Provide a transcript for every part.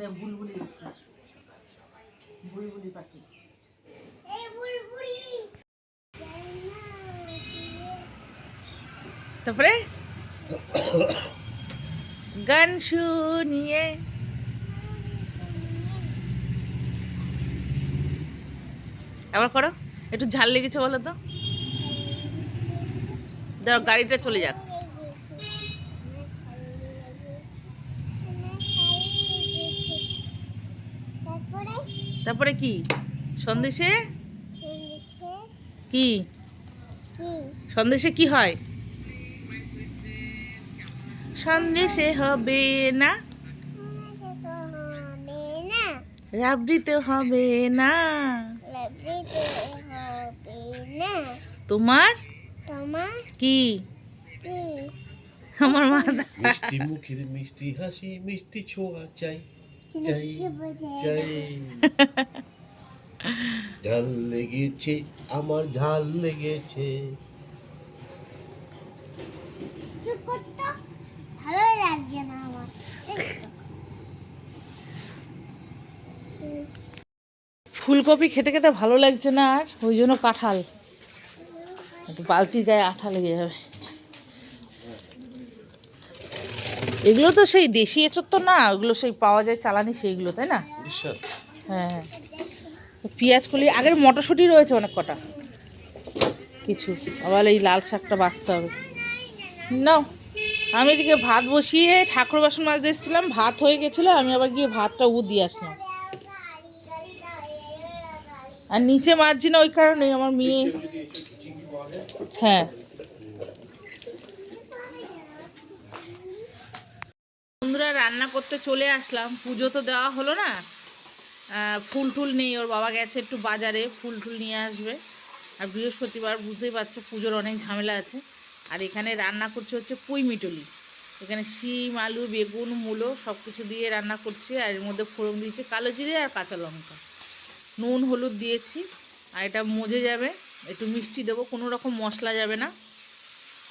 দে বুলবুলি এসছে। বুলবুলি পাখি। তারপরে? গান শুনিয়ে। আবার করো। একটু ঝাল লেগেছে বলো তো? দাও গাড়িটা চলে যাক। তারপরে কি? সন্দেশে? কি? সন্দেশে কি হয়? সন্দেশে হবে না। রাবড়িতে হবে না। তোমার? তোমার কি? আমার মা মিষ্টি মুখের মিষ্টি হাসি মিষ্টি ছোঁয়া চাই। ঝাল লেগেছে আমার ঝাল লেগেছে। ভালো লাগছে না আমার ফুলকপি খেতে খেতে ভালো লাগছে না আর ওই জন্য কাঁঠাল। একটু বালতির গায়ে আঠা লেগে যাবে। এগুলো তো সেই দেশি এঁচড় তো না ওগুলো সেই পাওয়া যায় চালানি সেইগুলো তাই না? উড়িষ্যার হ্যাঁ পেঁয়াজ কলি আগের মটরশুঁটি রয়েছে অনেক কটা। কিছু। আবার এই লাল শাকটা বাঁচতে হবে। নাও আমি এদিকে ভাত বসিয়ে ঠাকুর বাসন মাছ এসেছিলাম ভাত হয়ে গেছিল আমি আবার গিয়ে ভাতটা উ দিয়ে আসলাম। আর নিচে মাজছি না ওই কারণে আমার মেয়ে হ্যাঁ। বন্ধুরা রান্না করতে চলে আসলাম। পুজো তো দেওয়া হলো না। ফুল টুল নেই, ওর বাবা গেছে একটু বাজারে, ফুল টুল নিয়ে আসবে। আর বৃহস্পতিবার বুঝতেই পারছ, পুজোর অনেক ঝামেলা আছে। আর এখানে রান্না করছে হচ্ছে পুঁই মিটলি। এখানে শিম, আলু, বেগুন, মূলো সব কিছু দিয়ে রান্না করছি। আর এর মধ্যে ফোড়ন দিয়েছি কালো জিরে আর কাঁচা লঙ্কা। নুন, হলুদ দিয়েছি। আর এটা মজে যাবে। একটু মিষ্টি দেবো, কোনো রকম মশলা যাবে না।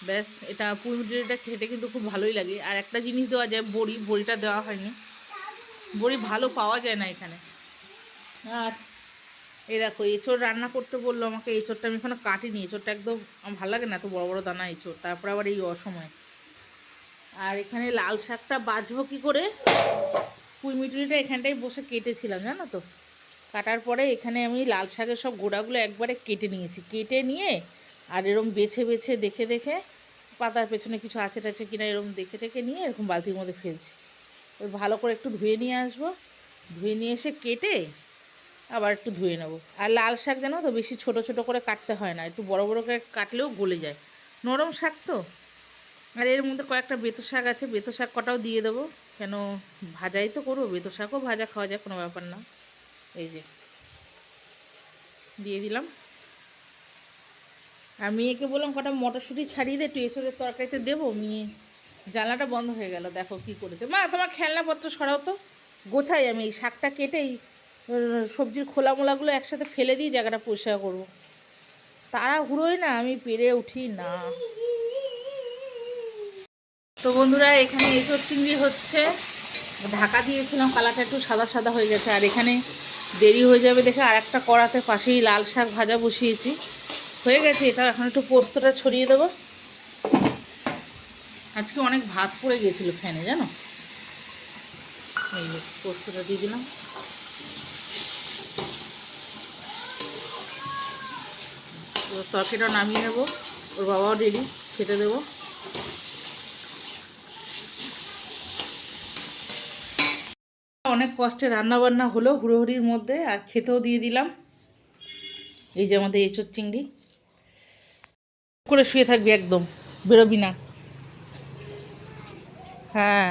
ব্যাস, এটা পুঁই মিটলিটা খেতে কিন্তু খুব ভালোই লাগে। আর একটা জিনিস দেওয়া যায়, বড়ি, বড়িটা দেওয়া হয়নি। বড়ি ভালো পাওয়া যায় না এখানে। আর এ দেখো, এঁচড় রান্না করতে বলল আমাকে, এঁচড়টা আমি এখানে কাটিনি। এঁচড়টা একদম, আমার ভালো লাগে না এত বড় বড় দানা এঁচড়, তারপর আবার এই অসময়। আর এখানে লাল শাকটা বাছবো কী করে? পুঁই মিটুলিটা এখানটাই বসে কেটেছিলাম, জানো তো? কাটার পরে এখানে আমি লাল শাকের সব গোড়াগুলো একবারে কেটে নিয়েছি। কেটে নিয়ে আর এরকম বেছে বেছে দেখে দেখে পাতার পেছনে কিছু আছে টাছে কিনা এরকম দেখে টেকে নিয়ে এরকম বালতির মধ্যে ফেলছি। ওই ভালো করে একটু ধুয়ে নিয়ে আসব। ধুয়ে নিয়ে এসে কেটে আবার একটু ধুয়ে নেব। আর লাল শাক জানো তো বেশি ছোট ছোট করে কাটতে হয় না, একটু বড় বড় করে কাটলেও গলে যায়। নরম শাক তো। আর এর মধ্যে কয়েকটা বেতো শাক আছে, বেতো শাক কটাও দিয়ে দেবো। কেন ভাজাই তো করব, বেতো শাকও ভাজা খাওয়া যায়, কোনো ব্যাপার না। এই যে, দিয়ে দিলাম। আর মেয়েকে বললাম, কটা মটরশুঁটি ছাড়িয়ে দে একটু এঁচড়ের তরকারিতে দেবো? মেয়ে, জানলাটা বন্ধ হয়ে গেল। দেখো কি করেছে। মা, তোমার খেলনাপত্র সরাও তো। গোছাই আমি, এই শাকটা কেটেই সবজির খোলা মোলাগুলো একসাথে ফেলে দিয়ে জায়গাটা পরিষ্কার করব। তারা হুড়োই না, আমি পেরে উঠি না। তো বন্ধুরা, এখানে এঁচড় চিংড়ি হচ্ছে। ঢাকা দিয়েছিলাম, কালারটা একটু সাদা সাদা হয়ে গেছে। আর এখানে দেরি হয়ে যাবে দেখে আর একটা কড়াতে পাশেই লাল শাক ভাজা বসিয়েছি। হয়ে গেছে এটা এখন একটু পোস্তটা ছড়িয়ে দেবো। আজকে অনেক ভাত পড়ে গিয়েছিল ফ্যানে, জানো? এই পোস্তটা দিয়ে দিলাম। এবার তরকারিটা নামিয়ে নেব, ওর বাবাও রেডি খেতে দেবো। অনেক কষ্টে রান্না বান্না হলো হুড়োহুড়ির মধ্যে, আর খেতেও দিয়ে দিলাম। এই যে আমাদের এঁচোর চিংড়ি। করে শুয়ে থাকবি একদম, বেরোবি না। হ্যাঁ।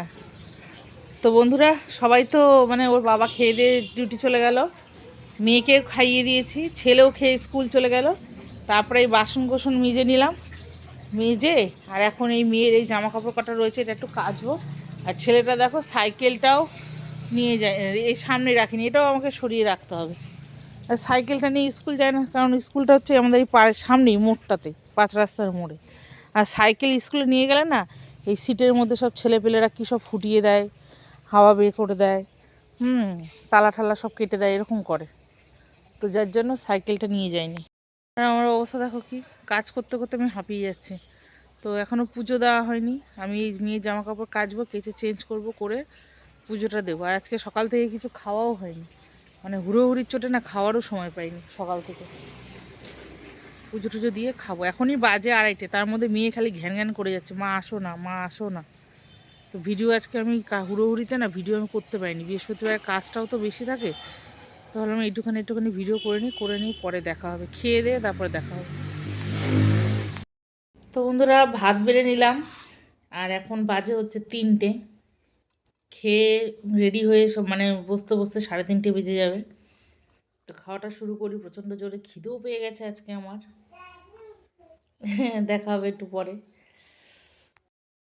তো বন্ধুরা, সবাই তো মানে ওর বাবা খেয়ে দিয়ে ডিউটি চলে গেল। মেয়েকে খাইয়ে দিয়েছি, ছেলেও খেয়ে স্কুল চলে গেল। তারপরে এই বাসন কোসন মেজে নিলাম। মেজে, আর এখন এই মেয়ের এই জামা কাপড় কাটা রয়েছে, এটা একটু কাচবো। আর ছেলেটা দেখো, সাইকেলটাও নিয়ে যায় এই সামনে রাখিনি, এটাও আমাকে সরিয়ে রাখতে হবে। সাইকেলটা নিয়ে স্কুল যায় না, কারণ স্কুলটা হচ্ছে আমাদের এই পাড়ের সামনেই, মোড়টাতে, পাঁচ রাস্তার মোড়ে। আর সাইকেল স্কুলে নিয়ে গেলে না, এই সিটের মধ্যে সব ছেলেপেলেরা কী সব ফুটিয়ে দেয়, হাওয়া বের করে দেয়, হুম, তালা ঠালা সব কেটে দেয়, এরকম করে। তো যার জন্য সাইকেলটা নিয়ে যায়নি আর আমার অবস্থা দেখো কি, কাজ করতে করতে আমি হাঁপিয়ে যাচ্ছি। তো এখনও পুজো দেওয়া হয়নি, আমি এই মেয়ের জামা কাপড় কাচবো, কেচে চেঞ্জ করব, করে পুজোটা দেবো। আর আজকে সকাল থেকে কিছু খাওয়াও হয়নি। মানে হুড়োহুড়ির চোটে না খাওয়ারও সময় পাইনি সকাল থেকে। পুজো টুজো দিয়ে খাব। এখনই বাজে আড়াইটে, তার মধ্যে মেয়ে খালি ঘ্যান ঘ্যান করে যাচ্ছে, মা, আসো না, মা, আসো না। তো ভিডিও আজকে আমি হুড়োহুড়িতে না ভিডিও আমি করতে পারিনি। বৃহস্পতিবার কাজটাও তো বেশি থাকে, তাহলে আমি একটুখানি একটুখানি ভিডিও করে নিই করে নিই, পরে দেখা হবে। খেয়ে দিয়ে তারপরে দেখা হবে। তো বন্ধুরা, ভাত বেড়ে নিলাম, আর এখন বাজে হচ্ছে তিনটে। খেয়ে রেডি হয়ে সব মানে বসতে বসতে সাড়ে তিনটে বেজে যাবে। তো খাওয়াটা শুরু করি প্রচণ্ড জোরে খিদেও পেয়ে গেছে আজকে আমার। দেখা হবে একটু পরে।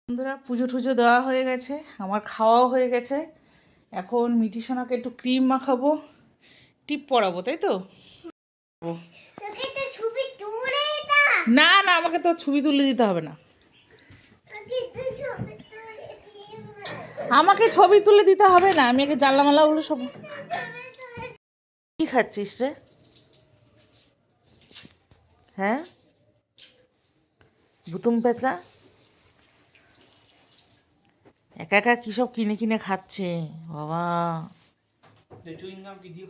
বন্ধুরা পুজো টুজো দেওয়া হয়ে গেছে আমার খাওয়াও হয়ে গেছে। এখন মিটি সোনাকে একটু ক্রিম মাখাবো টিপ পরাবো তাই তো? না না আমাকে তো ছবি তুলে দিতে হবে না। আমাকে ছবি তুলে দিতে হবে না, আমি আগে জানলা মালাগুলো সব কি খাচ্ছিস রে? হ্যাঁ? ভুতুম পেঁচা? একা একা কী সব কিনে কিনে খাচ্ছে? বাবা।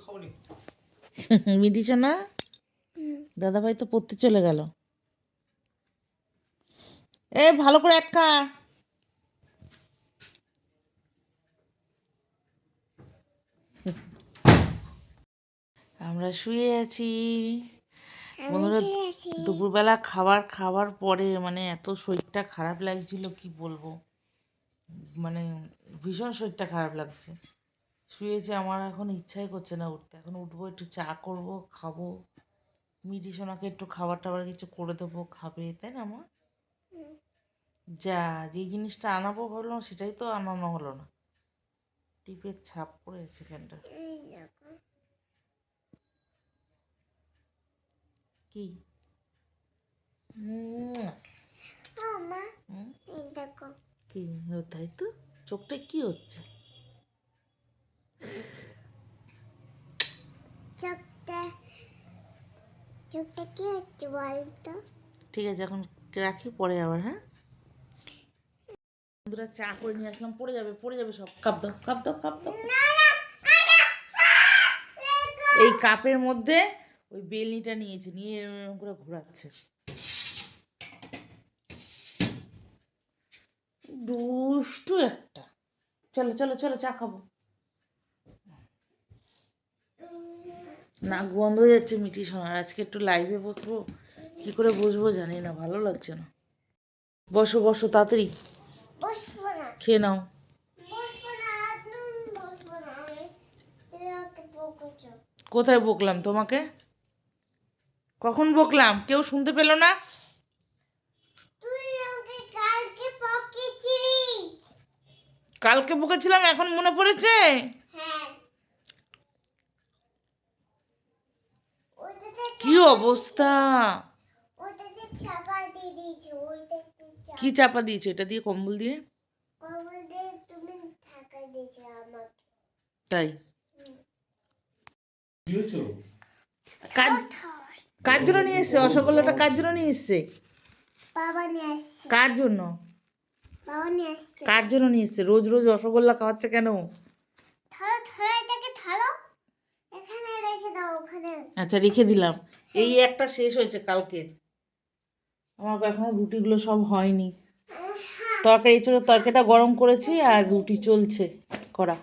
খাও নি দাদাভাই তো পড়তে চলে গেল। এ, ভালো করে আটকা আমরা শুয়ে আছি। বন্ধুরা দুপুরবেলা খাবার খাওয়ার পরে মানে এত শরীরটা খারাপ লাগছিল কি বলব? মানে ভীষণ শরীরটা খারাপ লাগছে। শুয়েছে আমার এখন ইচ্ছাই করছে না উঠতে। এখন উঠবো একটু চা করব খাব। মিঠি সোনাকে একটু খাবার টাবার কিছু করে দেবো খাবে তাই না মা? যা যে জিনিসটা আনাবো ভাবলাম সেটাই তো আনানো হলো না। টিপের ছাপ পড়ে সেখানটা কি? হুম, কি? তাই তো? চোখটা কি হচ্ছে? চোখটা চোখটা কি হচ্ছে বলতো ঠিক আছে এখন রাখি পরে আবার হ্যাঁ? বন্ধুরা চা করে নিয়ে আসলাম পড়ে যাবে পড়ে যাবে সব। কাপ দাও কাপ দাও কাপ দাও। এই কাপের মধ্যে ওই বেলনিটা নিয়েছে নিয়ে এরম এরম করে ঘোরাচ্ছে। দুষ্টু একটা। চলো চলো চলো চা খাব। নাক বন্ধ হয়ে যাচ্ছে মিটি সোনার। আজকে একটু লাইভে বসবো কি করে বসবো জানি না ভালো লাগছে না। বসো বসো তাড়াতাড়ি। খেয়ে নাও। না না। কোথায় বকলাম তোমাকে? কখন বকলাম? কেউ শুনতে পেল না? কালকে বকেছিলাম এখন মনে পড়েছে? হ্যাঁ। কি অবস্থা? কি চাপা দিয়েছে? এটা দিয়ে কম্বল দিয়ে? কবল দিয়ে তুমি থাকা দিয়েছে আমাকে। তাই? কাজ কার জন্য নিয়ে এসছে? রসগোল্লাটা কার জন্য নিয়ে এসছে? বাবা নিয়ে আসছে। কার জন্য? বাবা নিয়ে আসছে। কার জন্য নিয়ে এসছে? রোজ রোজ রসগোল্লা খাওয়াচ্ছে কেন? থালো থালো এটাকে থালো এখানে রেখে দাও ওখানে। আচ্ছা রেখে দিলাম। এই একটা শেষ হয়েছে কালকে। আমার এখনও রুটিগুলো সব হয়নি। তরকারি ছিল তরকারিটা গরম করেছি আর রুটি চলছে। করা।